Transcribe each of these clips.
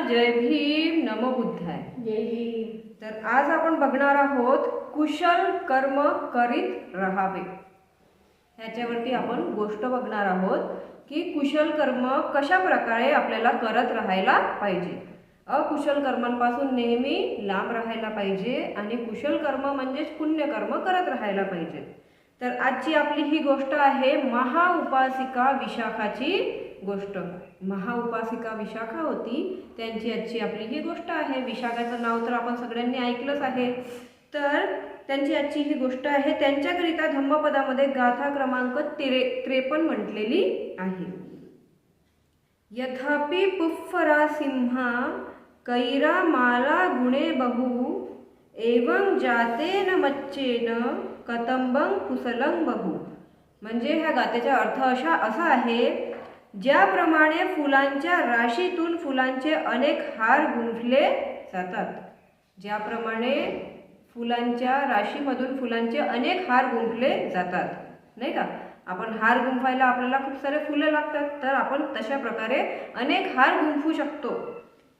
जय भीम नम बुद्धाय. जय भीम. तर आज आपण बघणार आहोत कुशल कर्म करीत राहावे. ह्याच्यावरती आपण गोष्ट बघणार आहोत की कुशल कर्म कशा प्रकारे आपल्याला करत राहायला पाहिजे. अकुशल कर्मांपासून नेहमी लांब राहायला पाहिजे आणि कुशल कर्म म्हणजेच पुण्यकर्म करत राहायला पाहिजे. तर आजची आपली ही गोष्ट आहे महाउपासिका विशाखाची गोष्ट. महाउपासिका विशाखा होती त्यांची आजची आपली ही गोष्ट आहे. विशाखाचं नाव तर आपण सगळ्यांनी ऐकलंच आहे. तर त्यांची आजची ही गोष्ट आहे त्यांच्याकरिता धम्मपदामध्ये गाथा क्रमांक तेरे त्रेपन्न म्हटलेली आहे. यथापि पुफ्फरा सिंहा कैरा माला गुणे बहु एवं जातेन मच्चेन कतंबं कुसलं बहु. म्हणजे ह्या गातेचा अर्थ अशा असा आहे ज्याप्रमाणे फुलांच्या राशीतून फुलांचे अनेक हार गुंफले जातात. ज्याप्रमाणे फुलांच्या राशीमधून फुलांचे अनेक हार गुंफले जातात. नाही का? आपण हार गुंफायला आपल्याला खूप सारे फुलं लागतात तर आपण तशा प्रकारे अनेक हार गुंफू शकतो.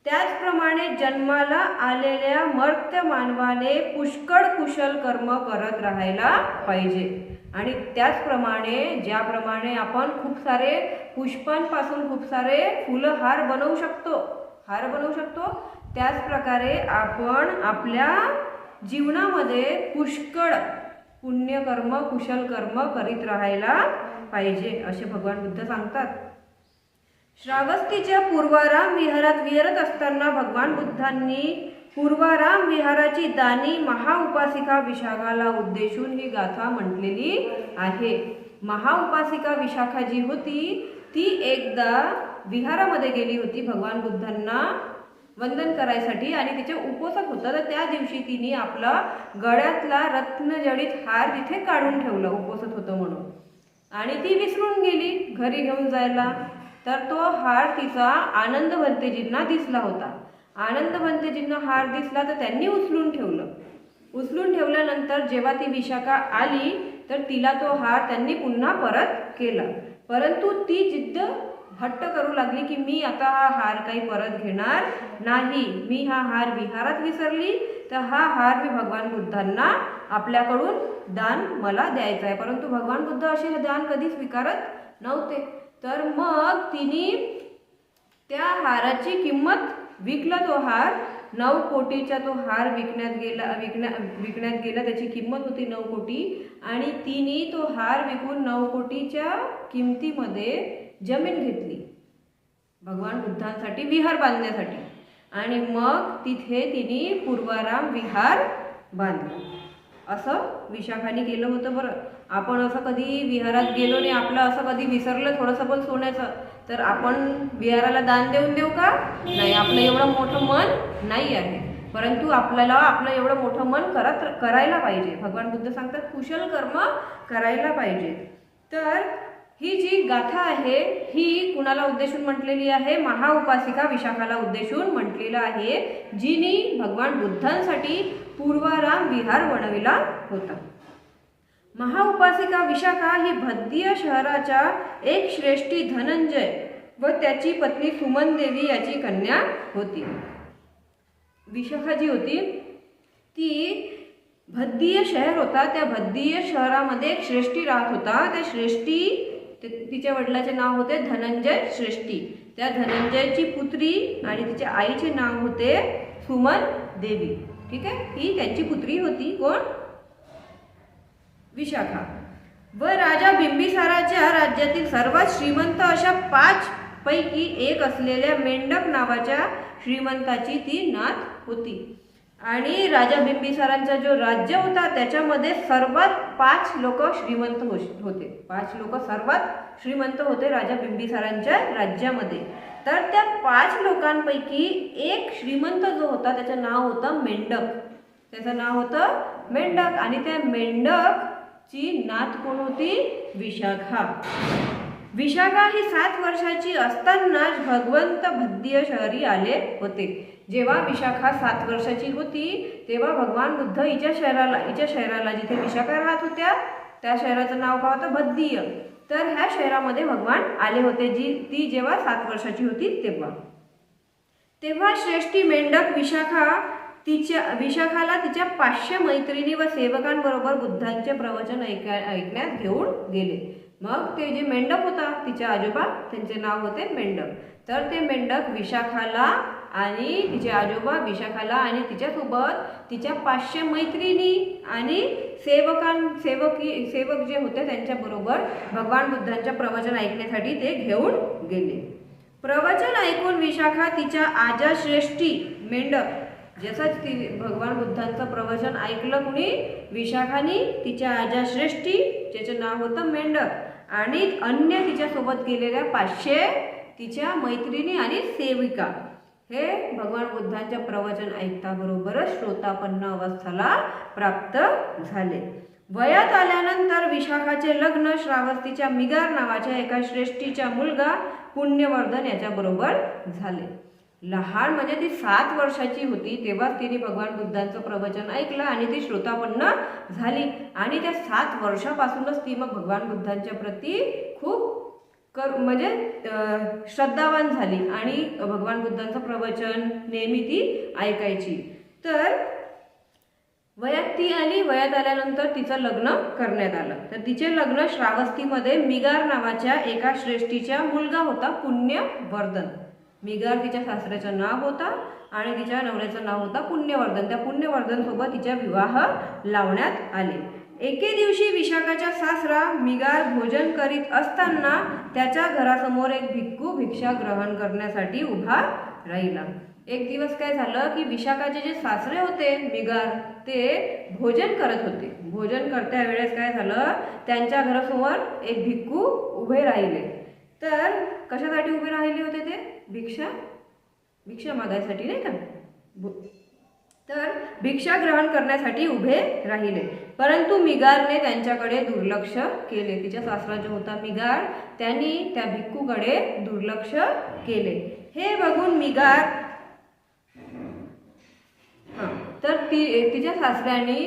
त्याचप्रमाणे जन्माला आलेल्या मर्त्य मानवाने पुष्कळ कुशल कर्म करत राहायला पाहिजे. आणि त्याचप्रमाणे ज्याप्रमाणे आपण खूप सारे पुष्पांपासून खूप सारे फुलं हार बनवू शकतो हार बनवू शकतो त्याचप्रकारे आपण आपल्या जीवनामध्ये पुष्कळ पुण्यकर्म कुशल कर्म करीत राहायला पाहिजे असे भगवान बुद्ध सांगतात. श्रावस्तीच्या पूर्वाराम विहारात विहरत असताना भगवान बुद्धांनी पूर्वाराम विहाराची दानी महाउपासिका विशाखाला उद्देशून ही गाथा म्हटलेली आहे. महाउपासिका विशाखा जी होती ती एकदा विहारामध्ये गेली होती भगवान बुद्धांना वंदन करायसाठी आणि तिचे उपोषण होतं तर त्या दिवशी तिने आपला गळ्यातला रत्नजडित हार तिथे काढून ठेवलं उपोषण होतं म्हणून. आणि ती विसरून गेली घरी घेऊन जायला. तर तो हार तिचा आनंद भंतेजींना दिसला होता. आनंद भंतेजींना हार दिसला तर त्यांनी उचलून ठेवलं. उचलून ठेवल्यानंतर जेव्हा ती विशाखा आली तर तिला तो हार त्यांनी पुन्हा परत केला. परंतु ती जिद्द हट्ट करू लागली की मी आता हा हार काही परत घेणार नाही. मी हा हार विहारात विसरली तर हा हार मी भगवान बुद्धांना आपल्याकडून दान मला द्यायचा आहे. परंतु भगवान बुद्ध असे दान कधी स्वीकारत नव्हते. तर मग तिने त्या हाराची किंमत विकला तो हार. नऊ कोटीचा तो हार विकण्यात गेला विकण्या विकण्यात गेला. त्याची किंमत होती नऊ कोटी. आणि तिने तो हार विकून नऊ कोटीच्या किमतीमध्ये जमीन घेतली. भगवान बुद्धांसाठी विहार बांधण्यासाठी. आणि मग तिथे तिने पूर्वाराम विहार बांधला. असं विशाखाने केलं होतं बरं. आपण असं कधी विहारात गेलो नाही आपलं असं कधी विसरलं थोडंसं पण सोन्याचं तर आपण विहाराला दान देऊन देऊ का? नाही आपलं एवढं मोठं मन नाही आहे. परंतु आपल्याला आपलं एवढं मोठं मन करत करायला पाहिजे. भगवान बुद्ध सांगतात कुशल कर्म करायला पाहिजे. तर ही जी गाथा आहे ही कुणाला उद्देशून म्हटलेली आहे? महाउपासिका विशाखाला उद्देशून म्हटलेलं आहे जिनी भगवान बुद्धांसाठी पूर्वाराम विहार बनविला होता. महाउपासिका विशाखा ही भद्दीय शहराच्या एक श्रेष्ठी धनंजय व त्याची पत्नी सुमन देवी याची कन्या होती. विशाखा जी होती. ती भद्दीय शहर होता त्या भद्दीय शहरामध्ये एक श्रेष्ठी राहत होता. त्या श्रेष्ठी तिच्या वडिलाचे नाव होते धनंजय श्रेष्ठी. त्या धनंजयची पुत्री आणि तिच्या आईचे नाव होते सुमन देवी. ठीक आहे? ही त्यांची पुत्री होती. कोण? विशाखा. व राजा बिंबिसाराच्या राज्यातील सर्वात श्रीमंत अशा पाच पैकी एक असलेल्या मेंढक नावाच्या श्रीमंताची ती नात होती. आणि राजा बिंबिसारांचा जो राज्य होता त्याच्यामध्ये सर्वात पाच लोक श्रीमंत हो- होते. पाच लोक सर्वात श्रीमंत होते राजा बिंबिसारांच्या राज्यामध्ये. तर त्या पाच लोकांपैकी एक श्रीमंत जो होता त्याचं नाव होतं मेंढक. त्याचं नाव होतं मेंढक. आणि त्या मेंढक ची नात कोण होती? विशाखा. विशाखा ही सात वर्षाची असतानाच भगवंत भद्य शहरी आले होते. जेव्हा विशाखा सात वर्षाची होती तेव्हा भगवान बुद्ध हिच्या शहराला हिच्या शहराला जिथे विशाखा राहत होत्या त्या शहराचं नाव काय होतं? भद्दीय. तर ह्या शहरामध्ये भगवान आले होते. जी ती जेव्हा सात वर्षाची होती तेव्हा. तेव्हा श्रेष्ठी मेंढक विशाखा तिच्या विशाखाला तिच्या पाचशे मैत्रिणी व सेवकांबरोबर बुद्धांचे प्रवचन ऐका ऐकण्यास घेऊन गेले. मग ते जे मेंढक होता तिचे आजोबा त्यांचे नाव होते मेंढक. तर ते मेंढक विशाखाला आणि तिचे आजोबा विशाखाला आणि तिच्यासोबत तिच्या पाचशे मैत्रिणी आणि सेवकां सेवकी सेवक जे होते त्यांच्याबरोबर भगवान बुद्धांच्या प्रवचन ऐकण्यासाठी ते घेऊन गेले. प्रवचन ऐकून विशाखा तिच्या आजा श्रेष्ठी मेंढक जसंच ती भगवान बुद्धांचं प्रवचन ऐकलं कुणी? विशाखानी तिच्या आजा श्रेष्ठी ज्याचं नाव होतं मेंढक. आणि अन्य तिच्यासोबत गेलेल्या पाचशे तिच्या मैत्रिणी आणि सेविका. हे भगवान बुद्धांच्या प्रवचन ऐकता बरोबरच श्रोतापन्न अवस्थाला प्राप्त झाले. वयात आल्यानंतर विशाखाचे लग्न श्रावस्तीच्या मिगार नावाच्या एका श्रेष्ठीचा मुलगा पुण्यवर्धन याच्याबरोबर झाले. लहान म्हणजे ती सात वर्षाची होती तेव्हाच तिने भगवान बुद्धांचं प्रवचन ऐकलं आणि ती श्रोतापन्न झाली. आणि त्या सात वर्षापासूनच ती मग भगवान बुद्धांच्या प्रती खूप कर म्हणजे श्रद्धावान झाली आणि भगवान बुद्धांचं प्रवचन नेहमी ती ऐकायची. तर वयात ती आली वयात आल्यानंतर तिचं लग्न करण्यात आलं. तर तिचे लग्न श्रावस्तीमध्ये मिगार नावाच्या एका श्रेष्ठीचा मुलगा होता पुण्यवर्धन. मिगार तिच्या सासऱ्याचं नाव होता आणि तिच्या नवऱ्याचं नाव होता पुण्यवर्धन. त्या पुण्यवर्धनसोबत तिचा विवाह लावण्यात आले. एके दिवशी विशाखाच्या सासरा मिगार भोजन करीत असताना त्याच्या घरासमोर एक भिक्खू भिक्षा ग्रहण करण्यासाठी उभा राहिला. एक दिवस काय झालं की विशाखाचे जे सासरे होते मिगार ते भोजन करत होते. भोजन करत्या वेळेस काय झालं त्यांच्या घरासमोर एक भिक्खू उभे राहिले. तर कशासाठी उभे राहिले होते ते? भिक्षा भिक्षा मागायसाठी नाही का? तर भिक्षा ग्रहण करण्यासाठी उभे राहिले. परंतु मिगारने त्यांच्याकडे दुर्लक्ष केले. तिच्या सासरा जो होता मिगार त्यांनी त्या भिक्खूकडे दुर्लक्ष केले. हे बघून मिगार हां तर ती तिच्या सासऱ्याने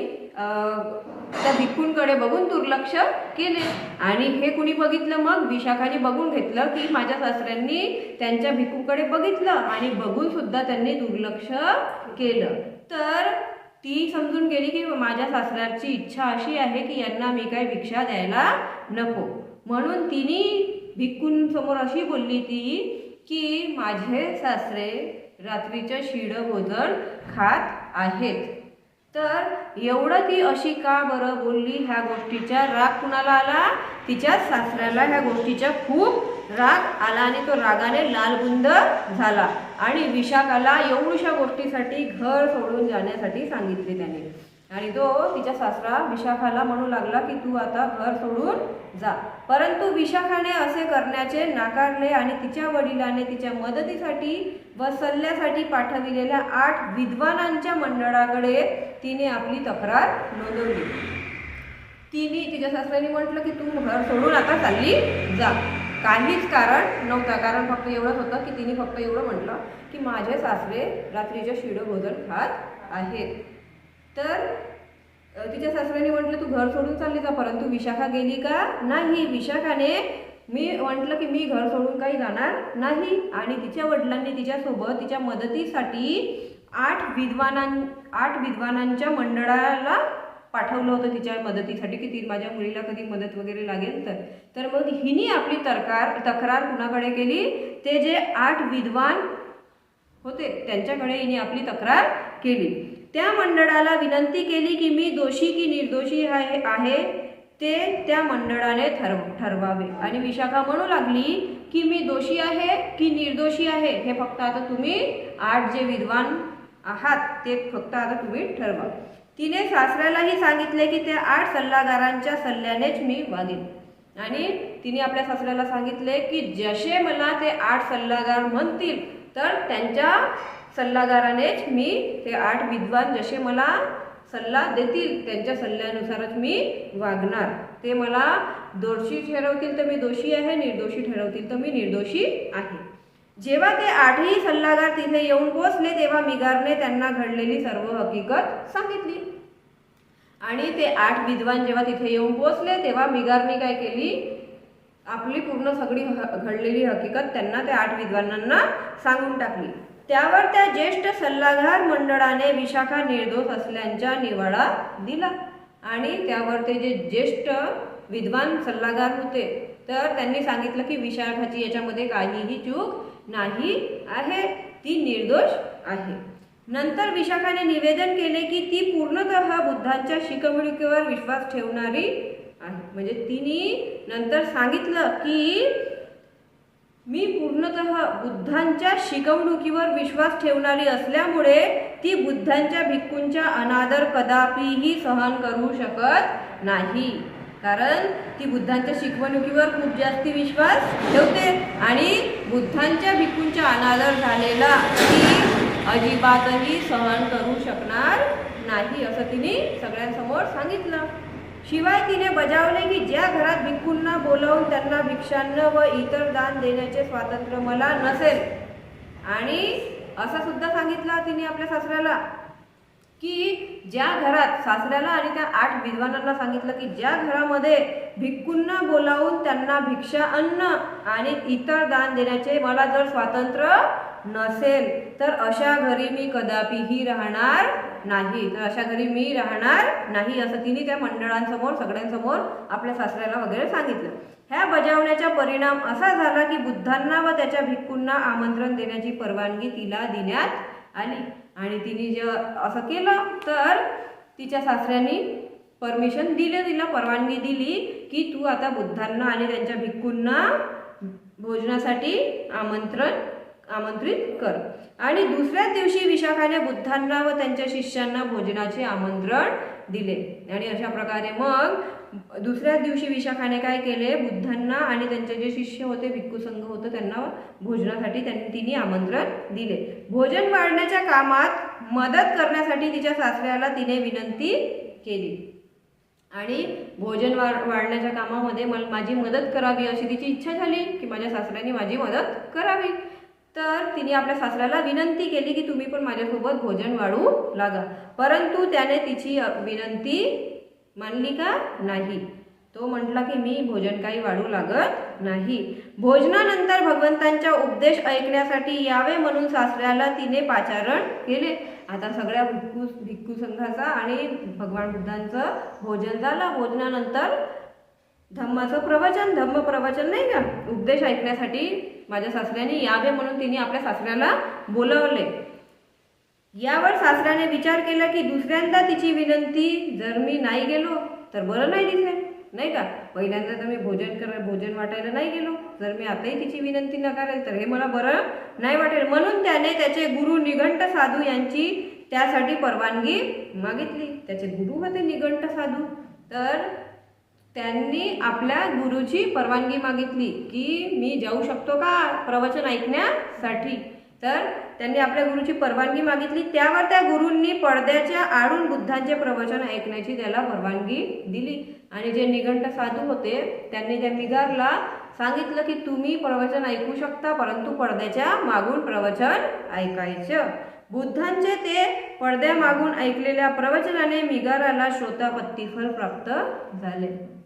त्या भिक्खूंकडे बघून दुर्लक्ष केले. आणि हे कुणी बघितलं मग? विशाखाने बघून घेतलं की माझ्या सासऱ्यांनी त्यांच्या भिक्खूकडे बघितलं आणि बघून सुद्धा त्यांनी दुर्लक्ष केलं. तर ती समजून गेली की माझ्या सासऱ्याची इच्छा अशी आहे की यांना मी काय भिक्षा द्यायला नको. म्हणून तिने भिक्खूंसमोर अशी बोलली ती की माझे सासरे रात्रीचं शिडं भोजन खात आहेत. तर एवढं ती अशी का बरं बोलली? ह्या गोष्टीचा राग कुणाला आला? तिच्या सासऱ्याला. ह्या गोष्टीचा खूप राग आला आणि तो रागाने लालबुंद झाला. आणि विशाखाला एवढ्याशा गोष्टीसाठी घर सोडून जाण्यासाठी सांगितले त्याने. आणि तो तिच्या सासरा विशाखाला म्हणू लागला की तू आता घर सोडून जा. परंतु विशाखाने असे करण्याचे नाकारले आणि तिच्या वडिलाने तिच्या मदतीसाठी व सल्ल्यासाठी पाठविलेल्या आठ विद्वानांच्या मंडळाकडे तिने आपली तक्रार नोंदवली. तिने तिच्या सासऱ्याने म्हटलं की तू घर सोडून आता चालली जा. काहीच कारण नव्हतं. कारण फक्त एवढंच होतं की तिने फक्त एवढं म्हटलं की माझे सासरे रात्रीच्या शिडं भोजन खात आहेत. तर तिच्या सासऱ्याने म्हटलं तू घर सोडून चालली जा परंतु विशाखा गेली का नाही? विशाखाने मी म्हटलं की मी घर सोडून काही जाणार नाही. आणि तिच्या वडिलांनी तिच्यासोबत तिच्या मदतीसाठी आठ विद्वानां आठ विद्वानांच्या मंडळाला पाठवलं होतं तिच्या मदतीसाठी की ती माझ्या मुलीला कधी मदत वगैरे लागेल तर. तर मग हिने आपली तक्रार तक्रार कुणाकडे केली? ते जे आठ विद्वान होते त्यांच्याकडे हिने आपली तक्रार केली. त्या मंडळाला विनंती केली की मी दोषी की निर्दोषी आहे आहे ते त्या मंडळाने ठरव ठरवावे. आणि विशाखा म्हणू लागली की मी दोषी आहे की निर्दोषी आहे हे फक्त आता तुम्ही आठ जे विद्वान आहात ते फक्त आता तुम्ही ठरवा. तिने सासऱ्यालाही सांगितले की त्या आठ सल्लागारांच्या सल्ल्यानेच मी वागेन. आणि तिने आपल्या सासऱ्याला सांगितले की जसे मला ते आठ सल्लागार म्हणतील तर त्यांच्या सल्लागारानेच मी ते आठ विद्वान जसे मला सल्ला देतील त्यांच्या सल्ल्यानुसारच मी वागणार. ते मला दोषी ठरवतील तर मी दोषी आहे निर्दोषी ठरवतील तर मी निर्दोषी आहे. जेव्हा ते आठही सल्लागार तिथे येऊन पोचले तेव्हा मिगारने त्यांना घडलेली सर्व हकीकत सांगितली. आणि ते आठ विद्वान जेव्हा तिथे येऊन पोचले तेव्हा मिगारने काय केली? आपली पूर्ण सगळी ह- घडलेली हकीकत त्यांना त्या आठ विद्वानांना सांगून टाकली. त्यावर त्या ज्येष्ठ सल्लागार मंडळाने विशाखा निर्दोष असल्याचा निवाडा दिला. आणि त्यावर ते जे ज्येष्ठ विद्वान सल्लागार होते तर त्यांनी सांगितलं की विशाखाची याच्यामध्ये काहीही चूक नाही आहे ती निर्दोष आहे. नंतर विशाखाने निवेदन केले की ती पूर्णतः बुद्धांच्या शिकवणुकीवर विश्वास ठेवणारी आहे. म्हणजे तिने नंतर सांगितलं की मी पूर्णतः बुद्धांच्या शिकवणुकीवर विश्वास ठेवणारी असल्यामुळे ती बुद्धांच्या भिक्खूंच्या अनादर कदापिही सहन करू शकत नाही. कारण ती बुद्धांच्या शिकवणुकीवर खूप जास्ती विश्वास ठेवते आणि बुद्धांच्या भिक्खूंच्या अनादर झालेला ती अजिबातही सहन करू शकणार नाही असं तिने सगळ्यांसमोर सांगितलं. शिवाय तिने बजावले की ज्या घरात भिक्खूंना बोलावून त्यांना भिक्षान्न व इतर दान देण्याचे स्वातंत्र्य मला नसेल. आणि असं सुद्धा सांगितलं तिने आपल्या सासऱ्याला की ज्या घरात सासऱ्याला आणि त्या आठ विद्वानांना सांगितलं की ज्या घरामध्ये भिक्खूंना बोलावून त्यांना भिक्षा अन्न आणि इतर दान देण्याचे मला जर स्वातंत्र्य नसेल तर अशा घरी मी कदापिही राहणार नाही. तर अशा घरी मी राहणार नाही असं तिने त्या मंडळांसमोर सगळ्यांसमोर आपल्या सासऱ्याला वगैरे सांगितलं. ह्या बजावण्याचा परिणाम असा झाला की बुद्धांना व त्याच्या भिक्खूंना आमंत्रण देण्याची परवानगी तिला देण्यात आली. आणि तिने जे असं केलं तर तिच्या सासऱ्यांनी परमिशन दिले तिला परवानगी दिली की तू आता बुद्धांना आणि त्यांच्या भिक्खूंना भोजनासाठी आमंत्रण आमंत्रित कर. आणि दुसऱ्याच दिवशी विशाखाने बुद्धांना व त्यांच्या शिष्यांना भोजनाचे आमंत्रण दिले. आणि अशा प्रकारे मग दुसऱ्याच दिवशी विशाखाने काय केले? बुद्धांना आणि त्यांचे जे शिष्य होते भिक्खू संघ होतं त्यांना भोजनासाठी त्यांनी तिने आमंत्रण दिले. भोजन वाढण्याच्या कामात मदत करण्यासाठी तिच्या सासऱ्याला तिने विनंती केली. आणि भोजन वाढ वाढण्याच्या कामामध्ये मला माझी मदत करावी अशी तिची इच्छा झाली की माझ्या सासऱ्याने माझी मदत करावी. तर तिने आपल्या सासऱ्याला विनंती केली की तुम्ही पण माझ्यासोबत भोजन वाढू लागा. परंतु त्याने तिची विनंती मानली का नाही? तो म्हटला की मी भोजन काही वाढू लागत नाही. भोजनानंतर भगवंतांचा उपदेश ऐकण्यासाठी यावे म्हणून सासऱ्याला तिने पाचारण केले. आता सगळ्या भिक्खू भिक्खू संघाचा आणि भगवान बुद्धांचं भोजन झालं. भोजनानंतर धम्माचं प्रवचन धम्म प्रवचन नाही का? उपदेश ऐकण्यासाठी माझ्या सासऱ्याने यावे म्हणून तिने आपल्या सासऱ्याला बोलावले. यावर सासऱ्याने विचार केला की दुसऱ्यांदा तिची विनंती जर मी नाही गेलो तर बरं नाही दिसेल नाही का? पहिल्यांदा तर मी भोजन कर भोजन वाटायला नाही गेलो. जर मी आताही तिची विनंती नकारेल तर हे मला बरं नाही वाटेल. म्हणून त्याने त्याचे गुरु निघंट साधू यांची त्यासाठी परवानगी मागितली. त्याचे गुरु होते निघंट साधू. तर त्यांनी आपल्या गुरुची परवानगी मागितली की मी जाऊ शकतो का प्रवचन ऐकण्यासाठी? तर त्यांनी आपल्या गुरुची परवानगी मागितली. त्यावर त्या गुरूंनी पडद्याच्या आडून बुद्धांचे प्रवचन ऐकण्याची त्याला परवानगी दिली. आणि जे निघंट साधू होते त्यांनी त्या मिगारला सांगितलं की तुम्ही प्रवचन ऐकू शकता परंतु पडद्याच्या मागून प्रवचन ऐकायचं. बुद्धांचे ते पडद्यामागून ऐकलेल्या प्रवचनाने मिगाराला श्रोतापत्तीफल प्राप्त झाले.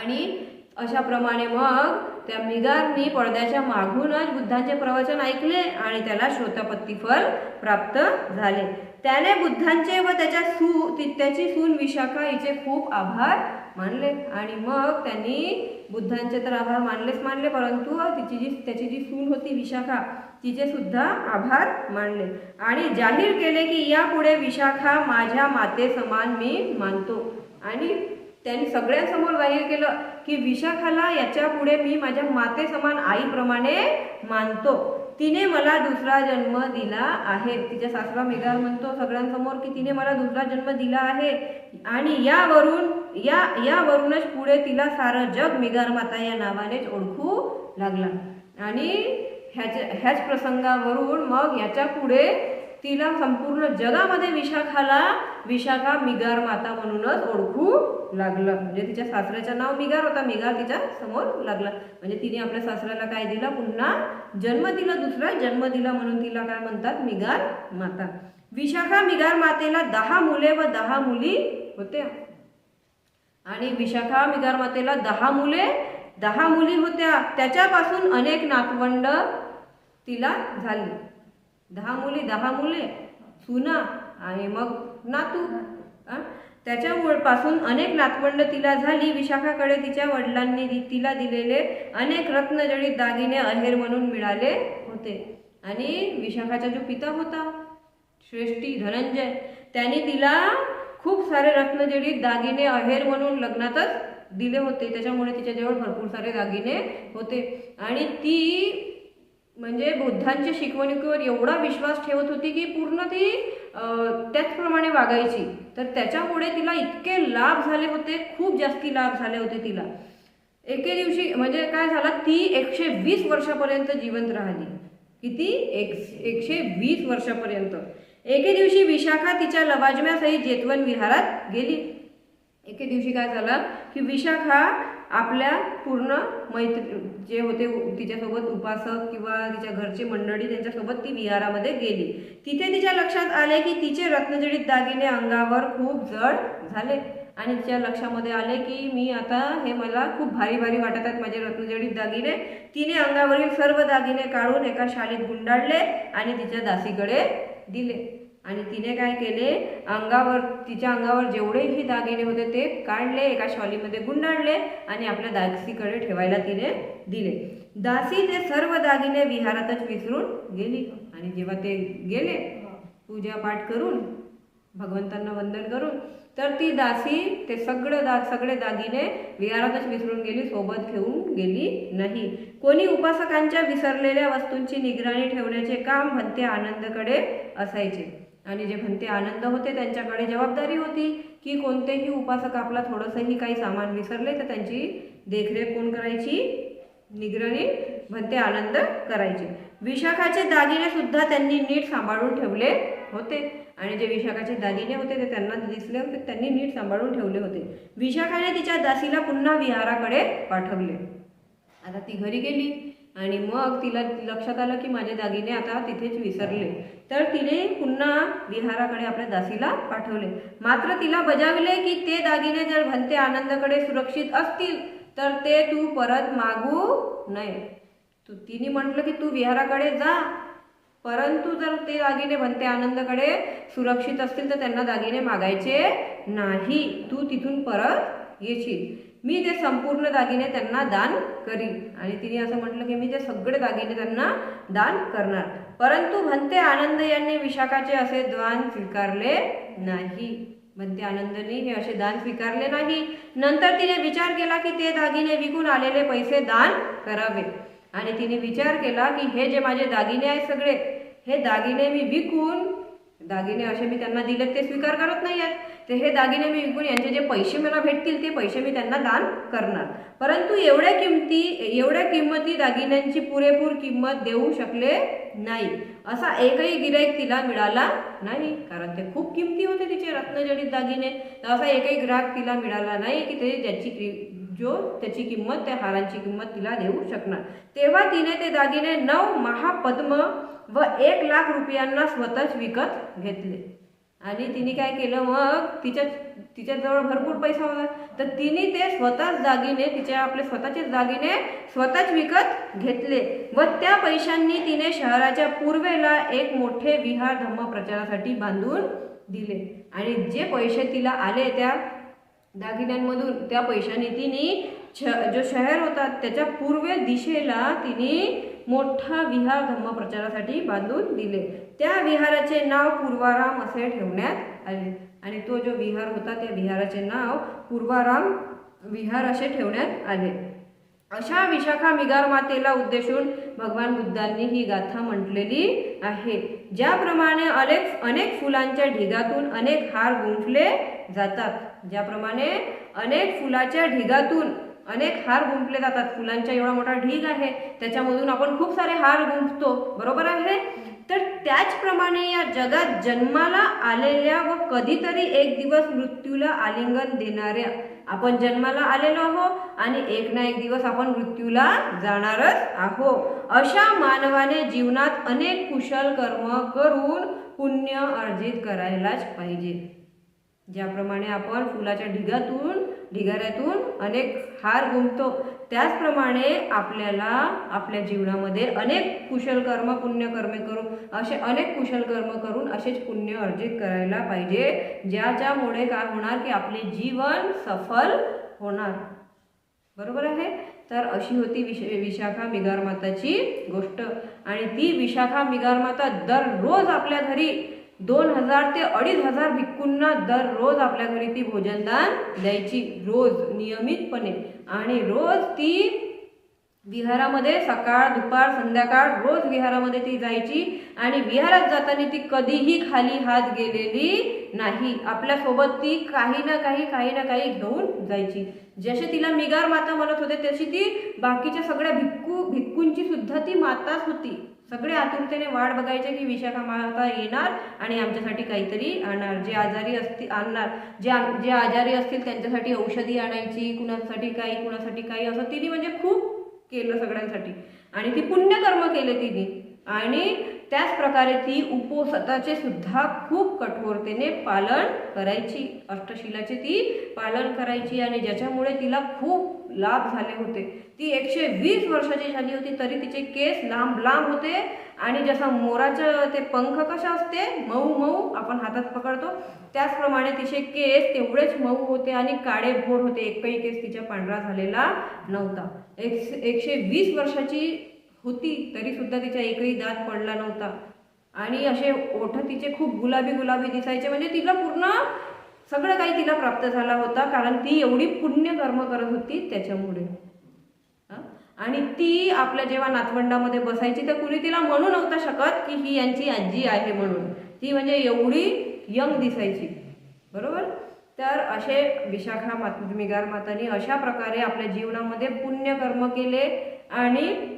आणि अशाप्रमाणे मग त्या मिगारनी पडद्याच्या मागूनच बुद्धांचे प्रवचन ऐकले आणि त्याला श्रोतापत्तीफल प्राप्त झाले. त्याने बुद्धांचे व त्याच्या सू त्याची सून विशाखा हिचे खूप आभार मानले. आणि मग त्यांनी बुद्धांचे तर आभार मानलेच मानले परंतु तिची जी त्याची जी सून होती विशाखा तिचे सुद्धा आभार मानले. आणि जाहीर केले की यापुढे विशाखा माझ्या माते समान मी मानतो. आणि त्यांनी सगळ्यांसमोर जाहीर केलं की विशाखाला याच्यापुढे मी माझ्या माते समान आईप्रमाणे मानतो. तिने मला दुसरा जन्म दिला आहे. तिच्या सासरा मेघा म्हणतो सगळ्यांसमोर की तिने मला दुसरा जन्म दिला आहे. आणि यावरून या यावरूनच पुढे तिला सारं जग मेघार माता या नावानेच ओळखू लागला. आणि ह्याच्या ह्याच प्रसंगावरून मग याच्यापुढे तिला संपूर्ण जगामध्ये विशाखाला विशाखा मिगार माता म्हणूनच ओळखू लागलं. म्हणजे तिच्या सासऱ्याचं नाव मिगार होता मिगार तिच्या समोर लागला. म्हणजे तिने आपल्या सासऱ्याला काय दिला? पुन्हा जन्म दिला दुसरा जन्म दिला म्हणून तिला काय म्हणतात? मिगार माता. विशाखा मिगार मातेला दहा मुले व दहा मुली होत्या. आणि विशाखा मिगार मातेला दहा मुले दहा मुली होत्या. त्याच्यापासून अनेक नातवंड तिला झाली. दहा मुली दहा मुले सुना आणि मग नातू. आ? त्याच्यामुळे पासून अनेक नातवंड तिला झाली. विशाखाकडे तिच्या वडिलांनी दि- तिला दिलेले अनेक रत्नजडित दागिने अहेर म्हणून मिळाले होते. आणि विशाखाचा जो पिता होता श्रेष्ठी धनंजय त्यांनी तिला खूप सारे रत्नजडित दागिने अहेर म्हणून लग्नातच दिले होते. त्याच्यामुळे तिच्याजवळ भरपूर सारे दागिने होते. आणि ती म्हणजे बुद्धांच्या शिकवणुकीवर एवढा विश्वास ठेवत होती की पूर्ण ती त्याचप्रमाणे वागायची. तर त्याच्यामुळे तिला इतके लाभ झाले होते खूप जास्ती लाभ झाले होते तिला. एके दिवशी म्हणजे काय झालं ती एकशे वीस वर्षापर्यंत जिवंत राहिली. किती? एक एकशे वीस वर्षापर्यंत. एके दिवशी विशाखा तिच्या लवाजम्यासहित जेतवन विहारात गेली. एके दिवशी काय झालं की विशाखा आपल्या पूर्ण मैत्री जे होते तिच्यासोबत उपासक किंवा तिच्या घरची मंडळी त्यांच्यासोबत ती विहारामध्ये गेली. तिथे तिच्या लक्षात आले की तिचे रत्नजडित दागिने अंगावर खूप जड झाले. आणि तिच्या लक्षामध्ये आले की मी आता हे मला खूप भारी भारी वाटत आहेत माझे रत्नजडित दागिने. तिने अंगावरील सर्व दागिने काढून एका शाळेत गुंडाळले आणि तिच्या दासीकडे दिले. आणि तिने काय केले? अंगावर तिच्या अंगावर जेवढेही दागिने होते ते काढले एका शॉलीमध्ये गुंडाळले आणि आपल्या दासीकडे ठेवायला तिने दिले. दासी ते सर्व दागिने विहारातच विसरून गेली. आणि जेव्हा ते गेले पूजा पाठ करून भगवंतांना वंदन करून तर ती दासी ते सगळं दा सगळे दागिने विहारातच विसरून गेली सोबत घेऊन गेली नाही. कोणी उपासकांच्या विसरलेल्या वस्तूंची निगराणी ठेवण्याचे काम भंते आनंदकडे असायचे. आणि जे भंते आनंद होते त्यांच्याकडे जबाबदारी होती की कोणतेही उपासक आपला थोडंसंही काही सामान विसरले तर त्यांची देखरेख कोण करायची? निगराणी भंते आनंद करायचे. विशाखाचे दागिने सुद्धा त्यांनी नीट सांभाळून ठेवले होते. आणि जे विशाखाचे दागिने होते ते त्यांना दिसले होते त्यांनी नीट सांभाळून ठेवले होते. विशाखाने तिच्या दासीला पुन्हा विहाराकडे पाठवले. आता ती घरी गेली. आणि मग तिला लक्षात आलं की माझे दागिने आता तिथेच विसरले. तर तिने पुन्हा विहाराकडे आपल्या दासीला पाठवले. मात्र तिला बजावले की ते दागिने जर भंते आनंदकडे सुरक्षित असतील तर ते तू परत मागू नये. तू तिने म्हटलं की तू विहाराकडे जा. परंतु जर ते दागिने भंते आनंदकडे सुरक्षित असतील तर त्यांना दागिने मागायचे नाही. तू तिथून परत येशील. मी ते संपूर्ण दागिने त्यांना दान करीन. आणि तिने असं म्हटलं की मी ते सगळे दागिने त्यांना दान करणार. परंतु भंते आनंद यांनी विशाखाचे असे दान स्वीकारले नाही. भंते आनंदने हे असे दान स्वीकारले नाही. नंतर तिने विचार केला की ते दागिने विकून आलेले पैसे दान करावे. आणि तिने विचार केला की हे जे माझे दागिने आहेत सगळे हे दागिने मी विकून दागिने असे मी त्यांना दिले ते स्वीकार करत नाही आहेत. ते हे दागिने मी विकून यांचे जे पैसे मला भेटतील ते पैसे मी त्यांना दान करणार. परंतु एवढ्या किमती एवढ्या किंमती दागिन्यांची पुरेपूर किंमत देऊ शकले नाही. असा एकही गिराईक तिला मिळाला नाही कारण ते खूप किमती होते तिचे रत्नजडित दागिने. तर असा एकही ग्राहक तिला मिळाला नाही की ते ज्याची जो त्याची किंमत त्या हारांची किंमत तिला देऊ शकणार. तेव्हा तिने ते दागिने नऊ महापद्म व एक लाख रुपयांना स्वतःच विकत घेतले. आणि तिने काय केलं मग? तिच्या तिच्याजवळ भरपूर पैसा होता. तर तिने ते स्वतःच दागिने तिच्या आपले स्वतःचेच दागिने स्वतःच विकत घेतले. व त्या पैशांनी तिने शहराच्या पूर्वेला एक मोठे विहार धम्म प्रचारासाठी बांधून दिले. आणि जे पैसे तिला आले त्या दागिन्यांमधून त्या पैशाने तिने छ जो शहर होता त्याच्या पूर्वे दिशेला तिने मोठा विहार धम्म प्रचारासाठी बांधून दिले. त्या विहाराचे नाव पूर्वाराम असे ठेवण्यात आले. आणि तो जो विहार होता त्या विहाराचे नाव पूर्वाराम विहार असे ठेवण्यात आले. अशा विशाखा मिगार मातेला उद्देशून भगवान बुद्धांनी ही गाथा म्हटलेली आहे. ज्याप्रमाणे अनेक अनेक फुलांच्या ढिगातून अनेक हार गुंफले जातात. ज्याप्रमाणे अनेक फुलाच्या ढिगातून अनेक हार गुंफले जातात. फुलांचा एवढा मोठा ढीग आहे. त्याच्यामधून आपण खूप सारे हार गुंफतो. बरोबर आहे? तर त्याचप्रमाणे या जगात जन्माला आलेल्या व कधीतरी एक दिवस मृत्यूला आलिंगन देणाऱ्या आपण जन्माला आलेलो आहो आणि एक ना एक दिवस आपण मृत्यूला जाणारच आहो अशा मानवाने जीवनात अनेक कुशल कर्म करून पुण्य अर्जित करायलाच पाहिजे. ज्याप्रमाणे आपण फुलाच्या ढिगातून ढिगाऱ्यातून अनेक हार गुंततो त्याचप्रमाणे आपल्याला आपल्या जीवनामध्ये अनेक कुशल कर्म पुण्यकर्मे करून असे अनेक कुशल कर्म करून असेच पुण्य अर्जित करायला पाहिजे ज्याच्यामुळे काय होणार की आपले जीवन सफल होणार. बरोबर आहे? तर अशी होती विश विशाखा मिगार माताची गोष्ट. आणि ती विशाखा मिगार माता दररोज आपल्या घरी दोन हजार ते अडीच हजार भिक्कूंना दररोज आपल्या घरी ती भोजनदान द्यायची. रोज नियमितपणे. आणि रोज ती विहारामध्ये सकाळ दुपार संध्याकाळ रोज विहारामध्ये ती जायची. आणि विहारात जाताना ती कधीही खाली हात गेलेली नाही. आपल्यासोबत ती काही ना काही काही ना काही घेऊन जायची. जसे तिला मिगार माता म्हणत होते तशी ती बाकीच्या सगळ्या भिक्कू भिक्कूंची सुद्धा ती माताच होती. सगळे आतुरतेने वाट बघायचे की विशाखा माता येणार आणि आमच्यासाठी काहीतरी आणणार. जे आजारी असतील आणणार. जे जे आजारी असतील त्यांच्यासाठी औषधी आणायची कुणासाठी काही कुणासाठी काही असं तिने म्हणजे खूप केलं सगळ्यांसाठी. आणि ती पुण्यकर्म केले तिने. आणि त्याचप्रकारे ती उपवासाचे सुद्धा खूप कठोरतेने पालन करायची. अष्टशिलाचे ती पालन करायची आणि ज्याच्यामुळे तिला खूप लाभ झाले होते. ती एकशे वीस वर्षाची झाली होती तरी तिचे केस लांब लांब होते आणि जसं मोराचं ते पंख कसे असते मऊ मऊ आपण हातात पकडतो त्याचप्रमाणे तिचे केस तेवढेच मऊ होते आणि काळे भोर होते. एकही केस तिच्या पांढरा झालेला नव्हता. एक एकशे वीस वर्षाची होती तरीसुद्धा तिच्या तिचा एकही दात पडला नव्हता. आणि असे ओठ तिचे खूप गुलाबी गुलाबी दिसायचे म्हणजे तिला पूर्ण सगळं काही तिला प्राप्त झाला होता कारण ती एवढी पुण्य कर्म करत होती त्याच्यामुळे. आणि ती आपल्या जेव्हा नातवंडामध्ये बसायची तर कुणी तिला म्हणू नव्हता शकत की ही यांची आजी आहे म्हणून. ती म्हणजे एवढी यंग दिसायची. बरोबर? तर असे विशाखा मात मिगार मातांनी अशा प्रकारे आपल्या जीवनामध्ये पुण्य कर्म केले आणि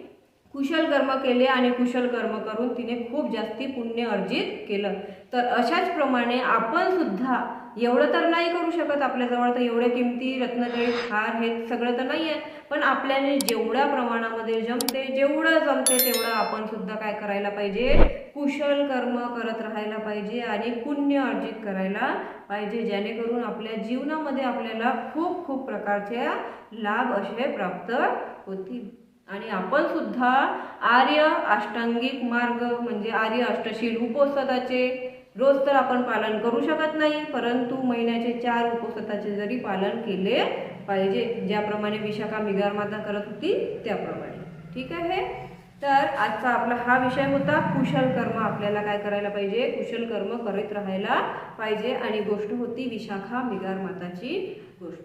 कुशल कर्म केले आणि कुशल कर्म करून तिने खूप जास्ती पुण्य अर्जित केलं. तर अशाच प्रमाणे आपण सुद्धा एवढं तर नाही करू शकत आपल्याजवळ तर एवढे किमती रत्नजळीत हार हे सगळं तर नाही आहे पण आपल्याने जेवढ्या प्रमाणामध्ये जमते जेवढं जमते तेवढं आपण सुद्धा काय करायला पाहिजे? कुशल कर्म करत राहायला पाहिजे आणि पुण्य अर्जित करायला पाहिजे जेणेकरून आपल्या जीवनामध्ये आपल्याला खूप खूप प्रकारच्या लाभ असे प्राप्त होतील. आणि आपण सुद्धा आर्य अष्टांगिक मार्ग म्हणजे आर्य अष्टशील उपोसदाचे रोज तर आपण पालन करू शकत नाही परंतु महिन्याचे चार उपोसदाचे जरी पालन केले पाहिजे ज्याप्रमाणे विशाखा मिगार माता करत होती त्याप्रमाणे. ठीक आहे? तर आजचा आपला हा विषय होता कुशल कर्म आपल्याला काय करायला पाहिजे? कुशल कर्म करीत राहायला पाहिजे आणि गोष्ट होती विशाखा मिगार माताची गोष्ट.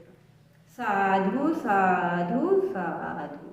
साधू साधू साधू.